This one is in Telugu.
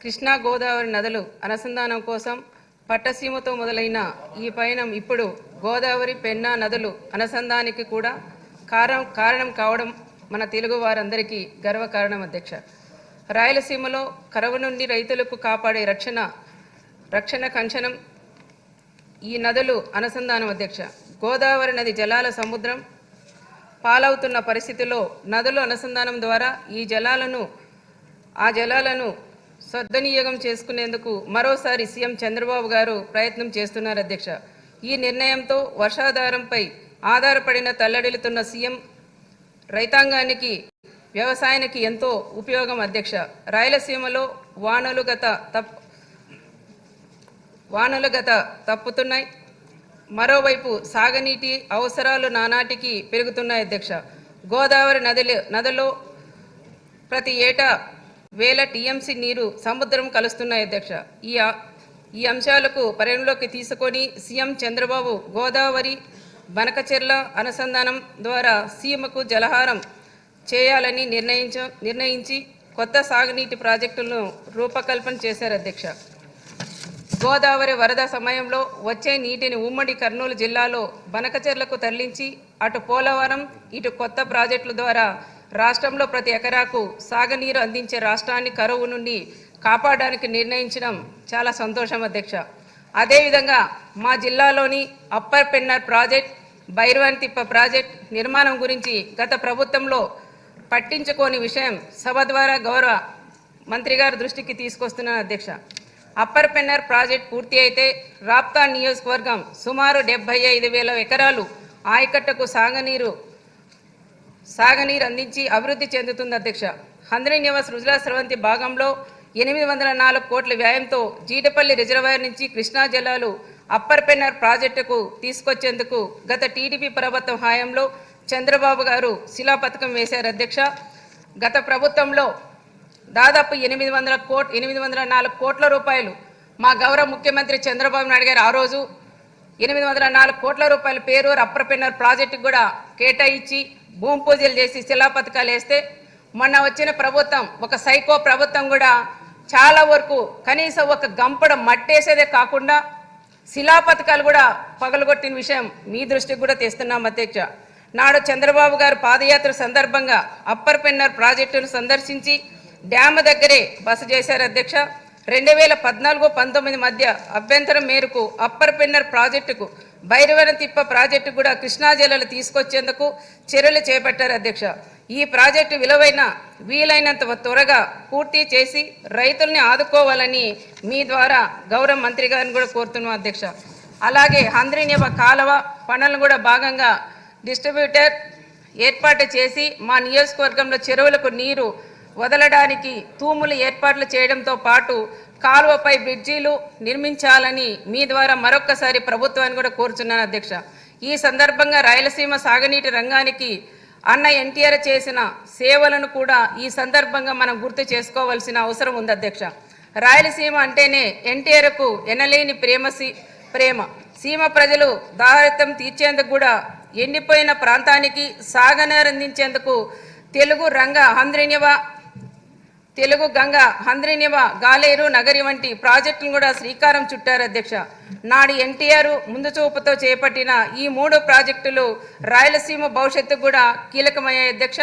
కృష్ణా గోదావరి నదులు అనుసంధానం కోసం పట్టసీమతో మొదలైన ఈ పయనం ఇప్పుడు గోదావరి పెన్నా నదులు అనుసంధానికి కూడా కారణం కారణం కావడం మన తెలుగు వారందరికీ గర్వకారణం అధ్యక్ష. రాయలసీమలో కరువు నుండి రైతులకు కాపాడే రక్షణ రక్షణ కంచనం ఈ నదులు అనుసంధానం అధ్యక్ష. గోదావరి నది జలాల సముద్రం పాలవుతున్న పరిస్థితిలో నదుల అనుసంధానం ద్వారా ఈ జలాలను ఆ జలాలను సద్వినియోగం చేసుకునేందుకు మరోసారి సీఎం చంద్రబాబు గారు ప్రయత్నం చేస్తున్నారు అధ్యక్ష. ఈ నిర్ణయంతో వర్షాధారంపై ఆధారపడిన తల్లడిల్లుతున్న సీఎం రైతాంగానికి వ్యవసాయానికి ఎంతో ఉపయోగం అధ్యక్ష. రాయలసీమలో వానలు గత తప్ వానలు గత తప్పుతున్నాయి. మరోవైపు సాగునీటి అవసరాలు నానాటికి పెరుగుతున్నాయి అధ్యక్ష. గోదావరి నదిలో నదిలో ప్రతి ఏటా వేల టీఎంసీ నీరు సముద్రం కలుస్తున్నాయి అధ్యక్ష. ఈ ఈ అంశాలకు పరిగణలోకి తీసుకొని సీఎం చంద్రబాబు గోదావరి బనకచెర్ల అనుసంధానం ద్వారా సీమకు జలహారం చేయాలని నిర్ణయించ నిర్ణయించి కొత్త సాగునీటి ప్రాజెక్టులను రూపకల్పన చేశారు అధ్యక్ష. గోదావరి వరద సమయంలో వచ్చే నీటిని ఉమ్మడి కర్నూలు జిల్లాలో బనకచెర్లకు తరలించి అటు పోలవరం ఇటు కొత్త ప్రాజెక్టుల ద్వారా రాష్ట్రంలో ప్రతి ఎకరాకు సాగునీరు అందించే రాష్ట్రాన్ని కరువు నుండి కాపాడడానికి నిర్ణయించడం చాలా సంతోషం అధ్యక్ష. అదేవిధంగా మా జిల్లాలోని upper Pennar project Bhairavanitippa project నిర్మాణం గురించి గత ప్రభుత్వంలో పట్టించుకోని విషయం సభ ద్వారా గౌరవ మంత్రి గారి దృష్టికి తీసుకొస్తున్నాను అధ్యక్ష. అప్పర్ పెన్నర్ ప్రాజెక్ట్ పూర్తి అయితే రాప్తా నియోజకవర్గం సుమారు డెబ్బై ఐదు వేల ఎకరాలు ఆయకట్టకు సాగునీరు సాగనీరు అందించి అభివృద్ధి చెందుతుంది అధ్యక్ష. హంద్రీ నివాస్ రుజులా స్రవంతి భాగంలో ఎనిమిది వందల నాలుగు కోట్ల వ్యయంతో జీటపల్లి రిజర్వాయర్ నుంచి కృష్ణా జలాలు అప్పర్ పెన్నర్ ప్రాజెక్టుకు తీసుకొచ్చేందుకు గత టీడీపీ ప్రభుత్వం హయాంలో చంద్రబాబు గారు శిలాపథకం వేశారు అధ్యక్ష. గత ప్రభుత్వంలో దాదాపు ఎనిమిది వందల కోట్ ఎనిమిది వందల నాలుగు కోట్ల రూపాయలు మా గౌరవ ముఖ్యమంత్రి చంద్రబాబు నాయుడు గారు ఆ రోజు. ఎనిమిది వందల నాలుగు కోట్ల రూపాయల పేరు అప్పర్ పెన్నర్ ప్రాజెక్టుకు కూడా కేటాయించి భూమి పూజలు చేసి శిలా పథకాలు వేస్తే మొన్న వచ్చిన ప్రభుత్వం ఒక సైకో ప్రభుత్వం కూడా చాలా వరకు కనీసం ఒక గంపడ మట్టేసేదే కాకుండా శిలా పథకాలు కూడా పగలగొట్టిన విషయం మీ దృష్టికి కూడా తెస్తున్నాం అధ్యక్ష. నాడు చంద్రబాబు గారు పాదయాత్ర సందర్భంగా అప్పర్ పెన్నర్ ప్రాజెక్టును సందర్శించి డ్యామ్ దగ్గరే బస చేశారు అధ్యక్ష. రెండు వేల పద్నాలుగు పంతొమ్మిది మధ్య అభ్యంతరం మేరకు అప్పర్ పెన్నర్ ప్రాజెక్టుకు భైరవన తిప్ప ప్రాజెక్టు కూడా కృష్ణా జిల్లాలో తీసుకొచ్చేందుకు చర్యలు చేపట్టారు అధ్యక్ష. ఈ ప్రాజెక్టు విలువైన వీలైనంత త్వరగా పూర్తి చేసి రైతుల్ని ఆదుకోవాలని మీ ద్వారా గౌరవ మంత్రి గారిని కూడా కోరుతున్నాం అధ్యక్ష. అలాగే హంద్రీనివ కాలువ పనులను కూడా భాగంగా డిస్ట్రిబ్యూటర్ ఏర్పాటు చేసి మా నియోజకవర్గంలో చెరువులకు నీరు వదలడానికి తూములు ఏర్పాట్లు చేయడంతో పాటు కాలువపై బ్రిడ్జీలు నిర్మించాలని మీ ద్వారా మరొక్కసారి ప్రభుత్వాన్ని కూడా కోరుచున్నాను అధ్యక్ష. ఈ సందర్భంగా రాయలసీమ సాగునీటి రంగానికి అన్న ఎన్టీఆర్ చేసిన సేవలను కూడా ఈ సందర్భంగా మనం గుర్తు చేసుకోవాల్సిన అవసరం ఉంది అధ్యక్ష. రాయలసీమ అంటేనే ఎన్టీఆర్కు ఎనలేని ప్రేమ సీ- ప్రేమ. సీమ ప్రజలు దారితం తీర్చేందుకు కూడా ఎండిపోయిన ప్రాంతానికి సాగనీరు అందించేందుకు తెలుగు రంగ హంద్రినివ తెలుగు గంగ హంద్రినివ గాలేరు నగరి వంటి ప్రాజెక్టులను కూడా శ్రీకారం చుట్టారు అధ్యక్ష. నాడు ఎన్టీఆర్ ముందు చూపుతో చేపట్టిన ఈ మూడు ప్రాజెక్టులు రాయలసీమ భవిష్యత్తు కూడా కీలకమయ్యాయి అధ్యక్ష.